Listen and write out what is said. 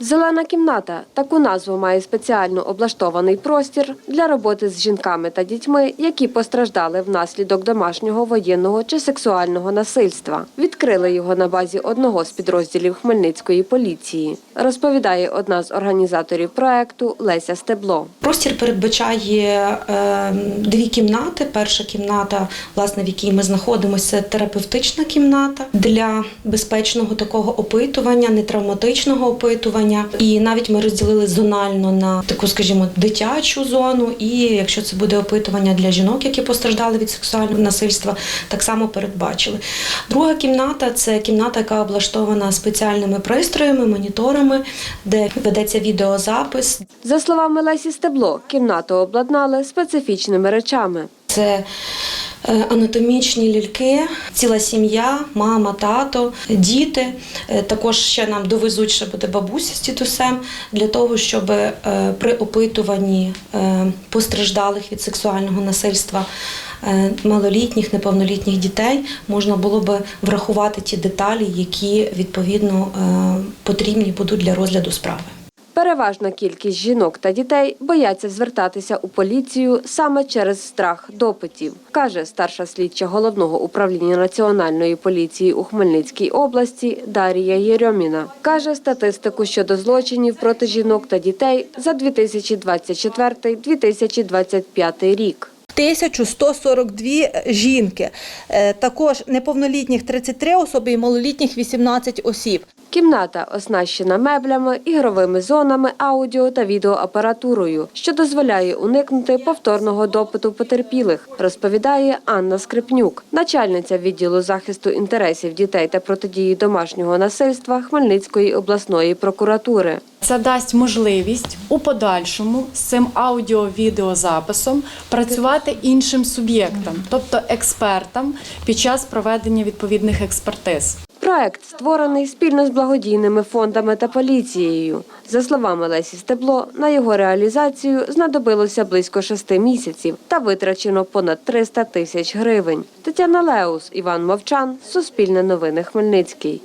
Зелена кімната таку назву має спеціально облаштований простір для роботи з жінками та дітьми, які постраждали внаслідок домашнього воєнного чи сексуального насильства. Відкрили його на базі одного з підрозділів Хмельницької поліції. Розповідає одна з організаторів проекту Леся Стебло. Простір передбачає е, дві кімнати. Перша кімната, власне, в якій ми знаходимося, терапевтична кімната для безпечного такого опитування, нетравматичного опитування. І навіть ми розділили зонально на таку, скажімо, дитячу зону. І якщо це буде опитування для жінок, які постраждали від сексуального насильства, так само передбачили. Друга кімната це кімната, яка облаштована спеціальними пристроями, моніторами, де ведеться відеозапис, За словами Лесі Стебло, кімнату обладнали специфічними речами. Це анатомічні ляльки, ціла сім'я, мама, тато, діти. Е, Також ще нам довезуть, ще буде бабуся з тітусем, для того, щоб е, при опитуванні е, постраждалих від сексуального насильства е, малолітніх, неповнолітніх дітей можна було би врахувати ті деталі, які відповідно е, потрібні будуть для розгляду справи. Переважна кількість жінок та дітей бояться звертатися у поліцію саме через страх допитів, каже старша слідча головного управління національної поліції у Хмельницькій області Дарія Єрьоміна. Каже статистику щодо злочинів проти жінок та дітей за 2024-2025 рік. 1142 жінки, Е, також неповнолітніх 33 особи і малолітніх 18 осіб. Кімната оснащена меблями, ігровими зонами, аудіо та відеоапаратурою, що дозволяє уникнути повторного допиту потерпілих, розповідає Анна Скрипнюк, начальниця відділу захисту інтересів дітей та протидії домашнього насильства Хмельницької обласної прокуратури. Це дасть можливість у подальшому з цим аудіо-відеозаписом працювати іншим суб'єктам, тобто експертам, під час проведення відповідних експертиз. Проект створений спільно з благодійними фондами та поліцією. За словами Лесі Стебло, на його реалізацію знадобилося близько шести місяців та витрачено понад 300 тисяч гривень. Тетяна Леус, Іван Мовчан, Суспільне новини Хмельницький.